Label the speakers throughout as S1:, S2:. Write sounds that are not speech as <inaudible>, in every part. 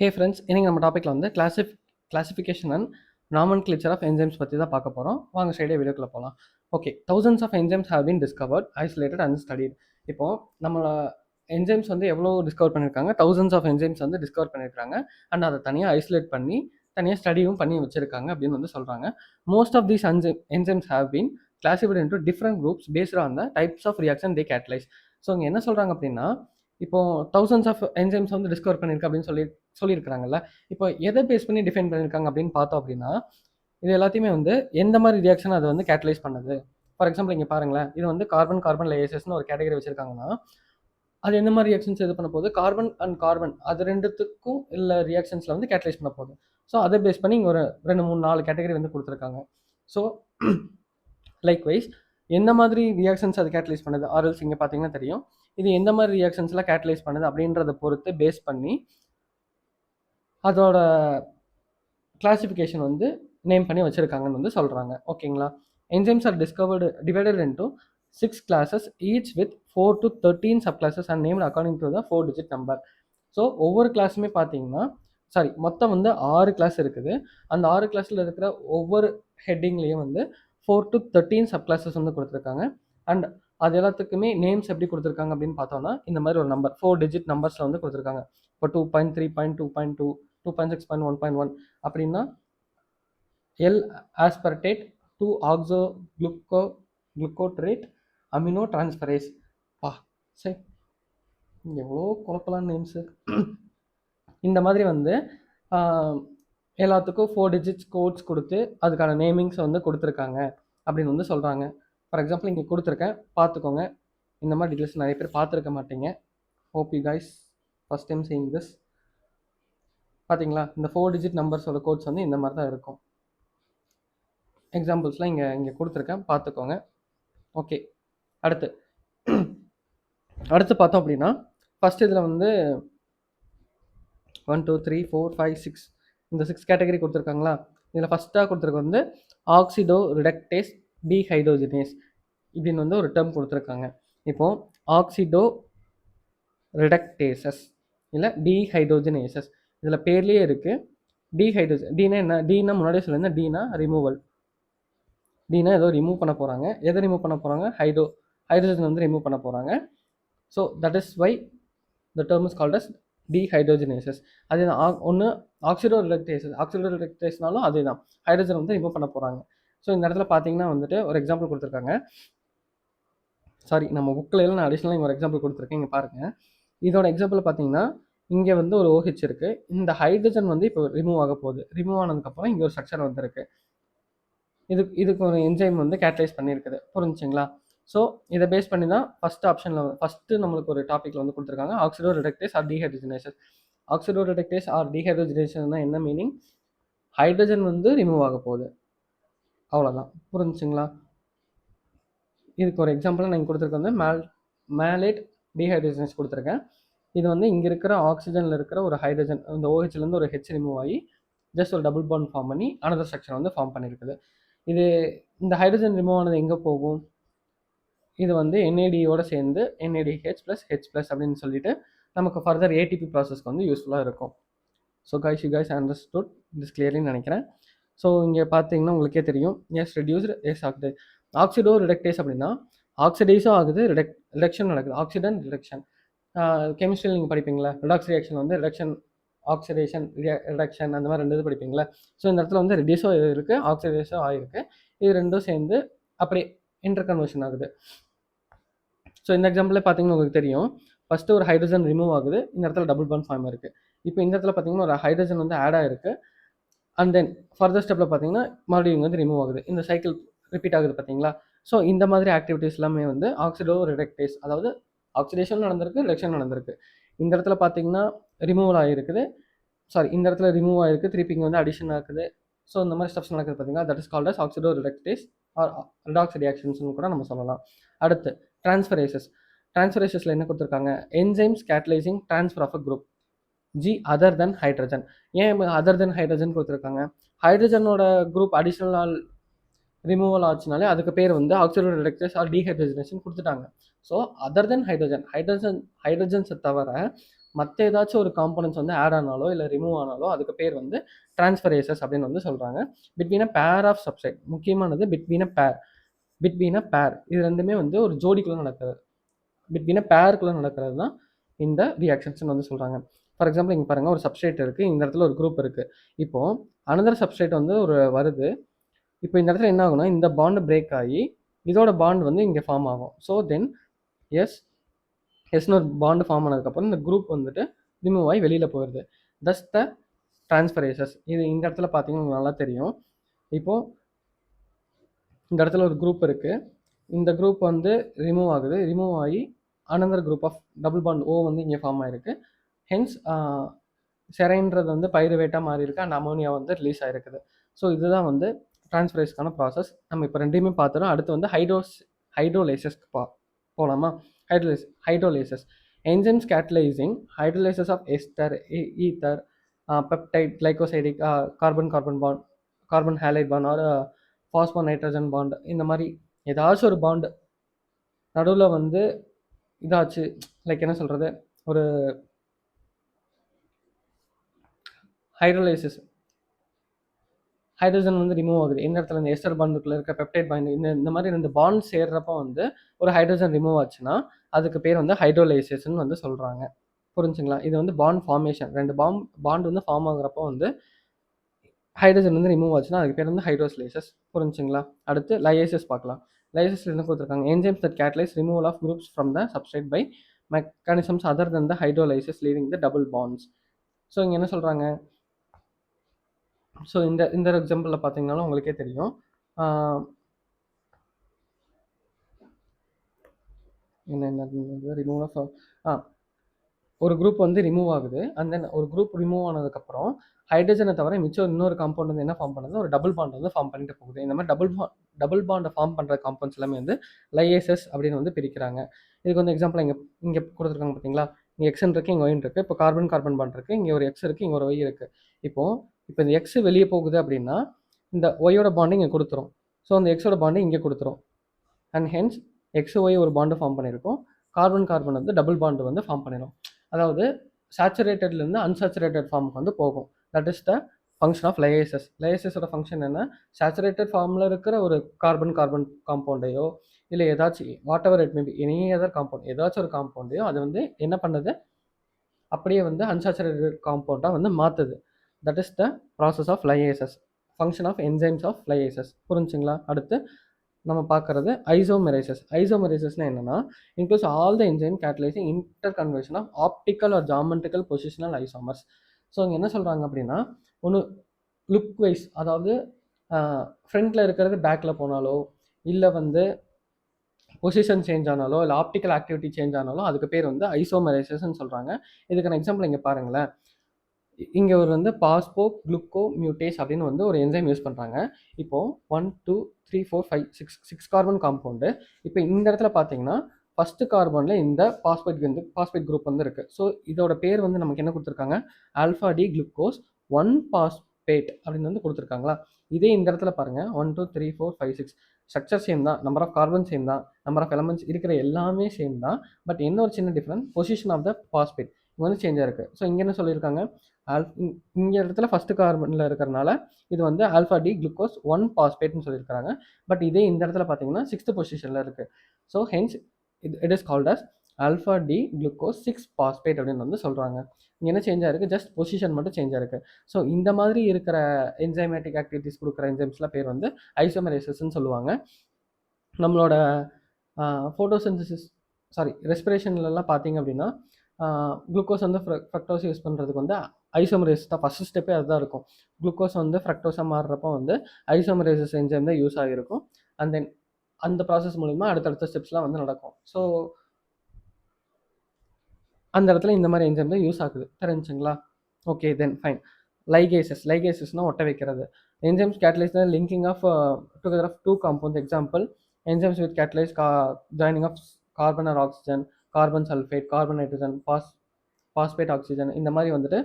S1: Hey friends இன்னைக்கு நம்ம டாப்பிக்கில் வந்து classif classification and nomenclature of enzymes பற்றி தான் பார்க்க போகிறோம் வாங்க ஸ்டைடே வீடியோக்குள்ளே போகலாம் okay thousands of enzymes have been discovered isolated and studied இப்போ நம்ம என்ஜைம்ஸ் வந்து எவ்வளோ டிஸ்கவர் பண்ணியிருக்காங்க தௌசண்ட்ஸ் ஆஃப் என்ஜைம்ஸ் வந்து டிஸ்கவர் பண்ணியிருக்காங்க அண்ட் அதை தனியாக ஐசோலேட் பண்ணி தனியாக ஸ்டடியும் பண்ணி வச்சுருக்காங்க அப்படின்னு வந்து சொல்கிறாங்க most of these enzyme enzymes have been classified into different groups based on the types of reaction they catalyse so இங்கே என்ன சொல்கிறாங்க அப்படின்னா இப்போ தௌசண்ட்ஸ் ஆஃப் என்சைம்ஸ் வந்து டிஸ்கவர் பண்ணியிருக்கு அப்படின்னு சொல்லி சொல்லியிருக்கிறாங்கல்ல. இப்போ எதை பேஸ் பண்ணி டிஃபைன் பண்ணியிருக்காங்க அப்படின்னு பார்த்தோம் அப்படின்னா இது எல்லாத்தையுமே வந்து எந்த மாதிரி ரியாக்ஷன் அதை வந்து கேட்டலைஸ் பண்ணுது? ஃபார் எக்ஸாம்பிள் இங்கே பாருங்களேன். இது வந்து கார்பன் கார்பன் லேசஸ்னு ஒரு கேட்டகரி வச்சிருக்காங்கன்னா அது எந்த மாதிரி ரியாக்ஷன்ஸ் இது பண்ண போகுது? கார்பன் அண்ட் கார்பன் அது ரெண்டுத்துக்கும் இல்லை ரியாக்ஷன்ஸில் வந்து கேட்டலைஸ் பண்ண போகுது. ஸோ அதை பேஸ் பண்ணி இங்கே ஒரு ரெண்டு மூணு நாலு கேட்டகரி வந்து கொடுத்துருக்காங்க. ஸோ லைக் <clears throat> வைஸ் எந்த மாதிரி ரியாக்ஷன்ஸ் அது கேட்டலைஸ் பண்ணுது? ஆர்எல்ஸ் இங்கே பார்த்தீங்கன்னா தெரியும். இது எந்த மாதிரி ரியாக்ஷன்ஸ்லாம் கேட்டலைஸ் பண்ணுது அப்படின்றத பொறுத்து பேஸ் பண்ணி அதோட கிளாசிஃபிகேஷன் வந்து நேம் பண்ணி வச்சுருக்காங்கன்னு வந்து சொல்கிறாங்க ஓகேங்களா? Enzymes are discovered divided into six classes each with four to thirteen sub classes and named according to the four digit number so ஒவ்வொரு கிளாஸுமே பார்த்தீங்கன்னா சாரி மொத்தம் வந்து ஆறு கிளாஸ் இருக்குது. அந்த ஆறு கிளாஸில் இருக்கிற ஒவ்வொரு ஹெட்டிங்லேயும் வந்து four to thirteen sub classes வந்து கொடுத்துருக்காங்க. அண்ட் அது எல்லாத்துக்குமே நேம்ஸ் எப்படி கொடுத்துருக்காங்க அப்படின்னு பார்த்தோம்னா இந்த மாதிரி ஒரு நம்பர் ஃபோர் டிஜிட் நம்பர்ஸில் வந்து கொடுத்துருக்காங்க. இப்போ two point three point two point two two point six point one point one அப்படின்னா L aspartate two oxo gluco glutarate amino transferase பா சரி எவ்வளோ குழப்பலாம் நேம்ஸு இந்த மாதிரி வந்து எல்லாத்துக்கும் ஃபோர் டிஜிட்ஸ் கோட்ஸ் கொடுத்து அதுக்கான நேமிங்ஸ் வந்து கொடுத்துருக்காங்க அப்படின்னு வந்து சொல்கிறாங்க ஃபார் எக்ஸாம்பிள் இங்கே கொடுத்துருக்கேன். பார்த்துக்கோங்க. இந்த மாதிரி டீட்டெயில்ஸ் நிறைய பேர் பார்த்துருக்க மாட்டீங்க. Hope you guys first time seeing this பார்த்தீங்களா? இந்த ஃபோர் டிஜிட் நம்பர்ஸோட கோட்ஸ் வந்து இந்த மாதிரி தான் இருக்கும் எக்ஸாம்பிள்ஸ்லாம் இங்கே இங்கே கொடுத்துருக்கேன். பார்த்துக்கோங்க. ஓகே அடுத்து. அடுத்து பார்த்தோம் அப்படின்னா ஃபஸ்ட் இதில் வந்து one two three four five six இந்த சிக்ஸ் கேட்டகரி கொடுத்துருக்காங்களா? இதில் ஃபஸ்ட்டாக கொடுத்துருக்கு வந்து ஆக்சிடோ ரிடக்டேஸ் டீஹைட்ரோஜினேஸ் இப்படின்னு வந்து ஒரு டேர்ம் கொடுத்துருக்காங்க. இப்போது ஆக்சிடோ ரிடக்டேசஸ் இல்லை டீஹைட்ரோஜினேசஸ் இதில் பேர்லேயே இருக்குது டீஹைட்ரோஜன் டீனா என்ன? டீனா முன்னாடியே சொல்லியிருந்தேன். டீனா ரிமூவல் டீனா ஏதோ ரிமூவ் பண்ண போகிறாங்க எதை ரிமூவ் பண்ண போகிறாங்க ஹைட்ரோ ஹைட்ரோஜன் வந்து ரிமூவ் பண்ண போகிறாங்க so that is why the term is called as dehydrogenases அதே தான் ஒன்று ஆக்சிடோ ரிலக்டேசஸ் ஆக்சிடோ ரிலக்டேஸ்னாலும் அதே தான் ஹைட்ரஜன் வந்து ரிமூவ் பண்ண போகிறாங்க ஸோ இந்த இடத்துல பார்த்தீங்கன்னா வந்துட்டு ஒரு எக்ஸாம்பிள் கொடுத்துருக்காங்க. சாரி நம்ம புக்கில் எல்லாம் நான் அடிஷ்னலாக இங்கே ஒரு எக்ஸாம்பிள் கொடுத்துருக்கேன். இங்கே பாருங்கள் இதோட எக்ஸாம்பிள் பார்த்தீங்கன்னா இங்கே வந்து ஒரு ஓஹெச் இருக்குது இந்த ஹைட்ரஜன் வந்து இப்போ ரிமூவ் ஆக போகுது. ரிமூவ் ஆனதுக்கப்புறம் இங்கே ஒரு ஸ்ட்ரக்சர் வந்திருக்கு. இது இதுக்கு ஒரு என்ஜைம் வந்து கேட்டலைஸ் பண்ணியிருக்குது. புரிஞ்சுங்களா? ஸோ இதை பேஸ் பண்ணி தான் ஃபஸ்ட் ஆப்ஷனில் ஃபஸ்ட்டு நம்மளுக்கு ஒரு டாப்பிக்கில் வந்து கொடுத்துருக்காங்க. Oxidoreductase or dehydrogenation oxidoreductase or dehydrogenation என்ன மீனிங் ஹைட்ரஜன் வந்து ரிமூவ் ஆக போகுது. அவ்வளோதான் புரிஞ்சுங்களா? இதுக்கு ஒரு எக்ஸாம்பிள் நான் கொடுத்துருக்கேன் வந்து மேல் மேலேட் டீஹைட்ரேஷன்ஸ் கொடுத்துருக்கேன். இது வந்து இங்கே இருக்கிற ஆக்சிஜனில் இருக்கிற ஒரு ஹைட்ரஜன் இந்த ஓஹெச்லேருந்து ஒரு ஹெச் ரிமூவ் ஆகி ஜஸ்ட் ஒரு டபுள் பாண்ட் ஃபார்ம் பண்ணி அனதர் ஸ்ட்ரக்சர் வந்து ஃபார்ம் பண்ணியிருக்குது இது இந்த ஹைட்ரஜன் ரிமூவ் ஆனது எங்கே போகும்? இது வந்து என்ஏடியோடு சேர்ந்து சேர்ந்து ஹெச் ப்ளஸ் ஹெச் ப்ளஸ் அப்படின்னு சொல்லிட்டு நமக்கு ஃபர்தர் ஏடிபி ப்ராசஸ்க்கு வந்து யூஸ்ஃபுல்லாக இருக்கும். So guys you guys understood this clearly நினைக்கிறேன். ஸோ இங்கே பார்த்தீங்கன்னா உங்களுக்கே தெரியும். எஸ் ரெடியூஸ்டு எஸ் ஆகுது ஆக்சிடோ ரிடக்டேஸ் அப்படின்னா ஆக்சிடைஸும் ஆகுது ரிடக் ரிடக்ஷன் நடக்குது. ஆக்சிடன் ரிடக்ஷன் கெமிஸ்ட்ரியில் நீங்கள் படிப்பீங்களா? ரிடாக்ஸ் ரியாக்ஷன் வந்து ரிடக்ஷன் ஆக்சிடேஷன் ரிடக்ஷன் அந்த மாதிரி ரெண்டு இது படிப்பீங்களா? ஸோ இந்த இடத்துல வந்து ரெடியூஸோ இருக்குது ஆக்சிடைஸும் ஆகிருக்கு இது ரெண்டும் சேர்ந்து அப்படியே இன்டர் கன்வர்ஷன் ஆகுது. ஸோ இந்த எக்ஸாம்பிளே பார்த்தீங்கன்னா உங்களுக்கு தெரியும். ஃபஸ்ட்டு ஒரு ஹைட்ரஜன் ரிமூவ் ஆகுது. இந்த இடத்துல டபுள் பன் ஃபார்ம் இருக்குது இப்போ இந்த இடத்துல பார்த்தீங்கன்னா ஒரு ஹைட்ரஜன் வந்து ஆட் ஆகிருக்கு அண்ட் தென் ஃபர்தர் ஸ்டெப்பில் பார்த்தீங்கன்னா மறுபடியும் இங்கே வந்து ரிமூவ் ஆகுது. இந்த சைக்கிள் ரிப்பீட் ஆகுது பார்த்தீங்களா ஸோ இந்த மாதிரி ஆக்டிவிட்டீஸ் எல்லாமே வந்து ஆக்சிடோ ரிடக்டேஸ் அதாவது ஆக்சிடேஷன் நடந்திருக்கு ரிடக்ஷன் நடந்திருக்கு. இந்த இடத்துல பார்த்தீங்கன்னா ரிமூவல் ஆகிருக்குது சாரி இந்த இடத்துல ரிமூவ் ஆகிருக்கு திருப்பி இங்கே வந்து அடிஷன் ஆகுது. ஸோ இந்த மாதிரி ஸ்டெப்ஸ் நடக்குது பார்த்தீங்கன்னா that is called as oxidoreductase or redox ரியாக்ஷன்ஸ்னு கூட நம்ம சொல்லலாம். அடுத்து டிரான்ஸ்ஃபரேசஸ் டிரான்ஸ்ஃபரேசஸில் என்ன கொடுத்துருக்காங்க? Enzymes catalysing transfer of a group G other than hydrogen ஏன் அதர் தென் ஹைட்ரஜன் கொடுத்துருக்காங்க? ஹைட்ரஜனோட குரூப் அடிஷ்னல் ரிமூவல் ஆச்சுனாலே அதுக்கு பேர் வந்து ஆக்சிஜன் ரிடக்டேஸ் ஆர் டீஹைட்ரஜனேஷன் கொடுத்துட்டாங்க. So other than hydrogen hydrogen ஹைட்ரஜன்ஸை தவிர மற்ற ஏதாச்சும் ஒரு காம்பனன்ஸ் வந்து ஆட் ஆனாலோ இல்லை ரிமூவ் ஆனாலோ அதுக்கு பேர் வந்து டிரான்ஸ்ஃபரேசஸ் அப்படின்னு வந்து சொல்கிறாங்க between a pair of subsite முக்கியமானது between a pair between a பேர் இது ரெண்டுமே வந்து ஒரு ஜோடிக்குள்ளே நடக்கிறது பிட்வீன் அ பேருக்குள்ளே நடக்கிறது தான் இந்த ரியாக்ஷன்ஸ்னு வந்து சொல்கிறாங்க ஃபார் எக்ஸாம்பிள் இங்கே பாருங்கள் ஒரு சப்ஸ்ட்ரேட் இருக்குது இந்த இடத்துல ஒரு குரூப் இருக்குது இப்போது அனதர் சப்ஸ்ட்ரேட் வந்து ஒரு வருது. இப்போ இந்த இடத்துல என்ன ஆகும்னா இந்த பாண்டு பிரேக் ஆகி இதோட பாண்ட் வந்து இங்கே ஃபார்ம் ஆகும். ஸோ தென் எஸ் எஸ்னு ஒரு பாண்டு ஃபார்ம் ஆனதுக்கப்புறம் இந்த குரூப் வந்துட்டு ரிமூவ் ஆகி வெளியில் போயிடுது. தஸ் த டிரான்ஸ்பரேசஸ் இது இந்த இடத்துல பார்த்தீங்கன்னா உங்களுக்கு நல்லா தெரியும். இப்போது இந்த இடத்துல ஒரு குரூப் இருக்குது இந்த குரூப் வந்து ரிமூவ் ஆகுது. ரிமூவ் ஆகி another group of double bond ஓ வந்து இங்கே ஃபார்ம் ஆகிருக்கு ஹென்ஸ் செரைன்றது வந்து பைருவேட்டாக மாறி இருக்கு. அண்ட் அமோனியா வந்து ரிலீஸ் ஆகிருக்குது ஸோ இதுதான் வந்து டிரான்ஸ்பரேஸ்க்கான ப்ராசஸ் நம்ம இப்போ ரெண்டையுமே பார்த்துடும் அடுத்து வந்து ஹைட்ரோஸ் ஹைட்ரோலேசஸ்க்கு பா போகலாமா hydrolase hydrolases enzymes catalysing hydrolases of ester ether peptide glycosidic carbon carbon bond carbon halide bond or phospho nitrogen bond இந்த மாதிரி ஏதாச்சும் ஒரு பாண்டு நடுவில் வந்து இதாச்சு லைக் என்ன சொல்கிறது ஒரு ஹைட்ரோலைசிஸ் ஹைட்ரஜன் வந்து ரிமூவ் ஆகுது. இந்த இடத்துல இந்த எஸ்டர் பாண்டுக்குள்ள இருக்க பெப்டைட் பாயிண்ட் இந்த இந்த மாதிரி ரெண்டு பாண்ட் சேர்றப்ப வந்து ஒரு ஹைட்ரஜன் ரிமூவ் ஆச்சுன்னா அதுக்கு பேர் வந்து ஹைட்ரோலைசேஷன் வந்து சொல்கிறாங்க புரிஞ்சுங்களா? இது வந்து பாண்ட் ஃபார்மேஷன் ரெண்டு பாம் பாண்ட் வந்து ஃபார்ம் ஆகுறப்போ வந்து ஹைட்ரஜன் வந்து ரிமூவ் ஆச்சுன்னா அதுக்கு பேர் வந்து ஹைட்ரோஸ்லேசஸ் புரிஞ்சுங்களா? அடுத்து லைசஸ் பார்க்கலாம். லைசஸ் என்ன கொடுத்துருக்காங்க? Enzymes that catalyse removal of groups from the substrate by mechanisms other than the hydrolysis leaving the double bonds so இங்கே என்ன சொல்கிறாங்க ஸோ இந்த இந்த எக்ஸாம்பிளில் பார்த்தீங்கனாலும் உங்களுக்கே தெரியும். என்ன என்ன ரிமூவ் ஆஃப் ஆ ஒரு குரூப் வந்து ரிமூவ் ஆகுது. அண்ட் தென் ஒரு குரூப் ரிமூவ் ஆனதுக்கப்புறம் ஹைட்ரஜனை தவிர மிச்சம் இன்னொரு காம்பவுண்ட் வந்து என்ன ஃபார்ம் பண்ணுது ஒரு டபுள் பாண்ட் வந்து ஃபார்ம் பண்ணிட்டு போகுது. இந்த மாதிரி டபுள் பா டபுள் பாண்டை ஃபார்ம் பண்ணுற காம்பவுண்ட்ஸ் எல்லாமே வந்து லைஎஸ்எஸ் அப்படின்னு வந்து பிரிக்கிறாங்க. இதுக்கு வந்து எக்ஸாம்பிள் இங்கே இங்கே கொடுத்துருக்காங்க பார்த்தீங்களா இங்கே எக்ஸன் இருக்குது இங்கே ஒயின் இருக்குது இப்போ கார்பன் கார்பன் பாண்ட் இருக்குது இங்கே ஒரு எக்ஸ் இருக்குது இங்கே ஒரு ஒய் இருக்குது இப்போது இப்போ இந்த எக்ஸ் வெளியே போகுது அப்படின்னா இந்த ஒய்யோட பாண்டு இங்கே கொடுத்துரும். ஸோ அந்த எக்ஸோட பாண்டு இங்கே கொடுத்துரும். அண்ட் ஹென்ஸ் எக்ஸ் ஒய் ஒரு பாண்டு ஃபார்ம் பண்ணியிருக்கோம். கார்பன் கார்பன் வந்து டபுள் பாண்டு வந்து ஃபார்ம் பண்ணிடும் அதாவது சேச்சுரேட்டட்லேருந்து அன்சாச்சுரேட்டட் ஃபார்முக்கு வந்து போகும். That is the function of lyases லயேசஸோட function என்ன சேச்சுரேட்டட் ஃபார்மில் இருக்கிற ஒரு கார்பன் கார்பன் காம்பவுண்டையோ இல்லை ஏதாச்சும் whatever it maybe any other compound ஏதாச்சும் ஒரு காம்பவுண்டையோ அது வந்து என்ன பண்ணுது? அப்படியே வந்து அன்சாச்சுரேட்டட் காம்பவுண்டாக வந்து மாற்றுது that is the process of lyases function of enzymes of lyases புரிஞ்சுங்களா? அடுத்து நம்ம பார்க்குறது ஐசோமெரைசஸ் ஐசோமெரைசஸ்னால் என்னென்னா include all the enzyme catalysing interconversion of optical or geometrical positional isomers so இங்கே என்ன சொல்கிறாங்க அப்படின்னா ஒன்று லுக் வைஸ் அதாவது ஃப்ரண்ட்டில் இருக்கிறது பேக்கில் போனாலோ இல்லை வந்து பொசிஷன் சேஞ்ச் ஆனாலோ இல்லை ஆப்டிக்கல் ஆக்டிவிட்டி சேஞ்ச் ஆனாலோ அதுக்கு பேர் வந்து ஐசோமெரைசஸ்ன்னு சொல்கிறாங்க இதுக்கான எக்ஸாம்பிள் இங்கே பாருங்களேன். இங்கே ஒரு வந்து பாஸ்போ குளுக்கோ மியூட்டேஸ் அப்படின்னு வந்து ஒரு என்சைம் யூஸ் பண்ணுறாங்க இப்போது one two three four five six six carbon compound இப்போ இந்த இடத்துல பார்த்தீங்கன்னா ஃபஸ்ட்டு கார்பனில் இந்த பாஸ்பேட் வந்து பாஸ்பேட் குரூப் வந்து இருக்குது ஸோ இதோட பேர் வந்து நமக்கு என்ன கொடுத்துருக்காங்க? Alpha D glucose one phosphate அப்படின்னு வந்து கொடுத்துருக்காங்களா? இதே இந்த இடத்துல பாருங்கள் one two three four five six structure same தான். நம்பர் ஆஃப் கார்பன் சேம் தான். நம்பர் ஆஃப் எலமெண்ட்ஸ் இருக்கிற எல்லாமே சேம் தான். பட் என்ன ஒரு சின்ன different position of the phosphate இங்கே வந்து சேஞ்சாக இருக்குது ஸோ இங்கே என்ன சொல்லியிருக்காங்க? ஆல் இங்கே இடத்துல ஃபஸ்ட்டு கார்பனில் இருக்கிறனால இது வந்து ஆல்ஃபா டி குளுக்கோஸ் ஒன் பாஸ்பேட்னு சொல்லியிருக்காங்க பட் இதே இந்த இடத்துல பார்த்தீங்கன்னா சிக்ஸ்த்து பொசிஷனில் இருக்குது ஸோ ஹென்ஸ் இது it is called as alpha D glucose six phosphate அப்படின்னு வந்து சொல்கிறாங்க இங்கே என்ன சேஞ்சாக இருக்குது ஜஸ்ட் பொசிஷன் மட்டும் சேஞ்சாக இருக்குது ஸோ இந்த மாதிரி இருக்கிற என்சைமேட்டிக் ஆக்டிவிட்டிஸ் கொடுக்குற என்சைம்ஸ்லாம் பேர் வந்து ஐசோமரைசஸ்ன்னு சொல்லுவாங்க. நம்மளோட ஃபோட்டோசிந்தசிஸ் சாரி ரெஸ்பிரேஷன்லலாம் பார்த்தீங்க அப்படின்னா குளுக்கோஸ் வந்து ஃப்ரக்டோஸ் யூஸ் பண்ணுறதுக்கு வந்து ஐசோமரேஸ் தான் ஃபஸ்ட் ஸ்டெப்பே அதுதான் இருக்கும். குளுக்கோஸ் வந்து ஃப்ரக்டோஸாக மாறுறப்போ வந்து ஐசோமரேசஸ் என்ஜைம் தான் யூஸ் ஆகிருக்கும் அண்ட் தென் அந்த ப்ராசஸ் மூலிமா அடுத்தடுத்த ஸ்டெப்ஸ்லாம் வந்து நடக்கும். ஸோ அந்த இடத்துல இந்த மாதிரி என்ஜைம் தான் யூஸ் ஆகுது. தெரிஞ்சுங்களா? ஓகே தென் ஃபைன் லைகேசஸ் லைகேசஸ்னால் ஒட்ட வைக்கிறது. என்ஜைம்ஸ் கேட்டலைஸ் தான் linking of together of two compounds example enzymes with catalyse கா joining of carbon or oxygen carbon sulphate carbon nitrogen pass phosphate oxygen இந்த மாதிரி வந்துட்டு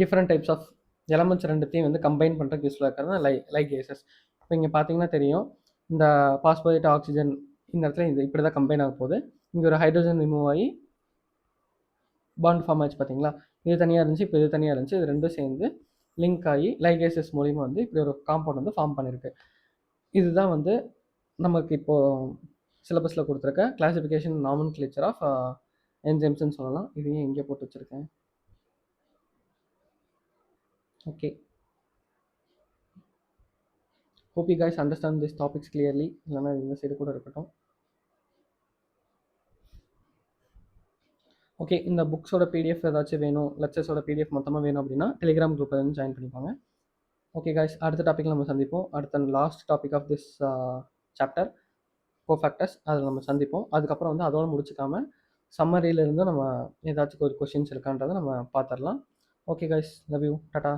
S1: டிஃப்ரெண்ட் டைப்ஸ் ஆஃப் எலமெண்ட்ஸ் ரெண்டுத்தையும் வந்து கம்பைன் பண்ணுறதுக்கு யூஸ்ஃபுல்லாக இருக்கிறது லை லைகேசஸ் இப்போ இங்கே பார்த்தீங்கன்னா தெரியும். இந்த பாஸ்போரேட் ஆக்சிஜன் இந்த இடத்துல இது இப்படி தான் கம்பைன் ஆக போகுது. இங்கே ஒரு ஹைட்ரஜன் ரிமூவ் ஆகி பாண்ட் ஃபார்ம் ஆச்சு பார்த்தீங்களா? இது தனியாக இருந்துச்சு இப்போ இது தனியாக இருந்துச்சு. இது ரெண்டும் சேர்ந்து லிங்க் ஆகி லைகேசஸ் மூலிமா வந்து இப்படி ஒரு காம்பவுண்ட் வந்து ஃபார்ம் பண்ணியிருக்கு இதுதான் வந்து நமக்கு இப்போது சிலபஸில் கொடுத்துருக்க கிளாசிஃபிகேஷன் நாமன் கிளேச்சர் ஆஃப் என்ஜெம்ஸ்ன்னு சொல்லலாம். இதையும் எங்கே போட்டு வச்சுருக்கேன். Okay hope you guys understand this topics clearly இல்லைனா இந்த சைடு கூட இருக்கட்டும். ஓகே இந்த புக்ஸோட பிடிஎஃப் ஏதாச்சும் வேணும் லெக்சர்ஸோட பிடிஎஃப் மொத்தமாக வேணும் அப்படின்னா டெலிகிராம் குரூப்பில் வந்து ஜாயின் பண்ணிப்பாங்க ஓகே கைஸ் அடுத்த டாப்பிக்கில் நம்ம சந்திப்போம். அடுத்த last topic of this chapter cofactors அதில் நம்ம சந்திப்போம். அதுக்கப்புறம் வந்து அதோட முடிச்சுக்காம சம்மரியிலேருந்து நம்ம ஏதாச்சும் ஒரு கொஷின்ஸ் இருக்கான்றதை நம்ம பார்த்துடலாம். Okay guys love you tata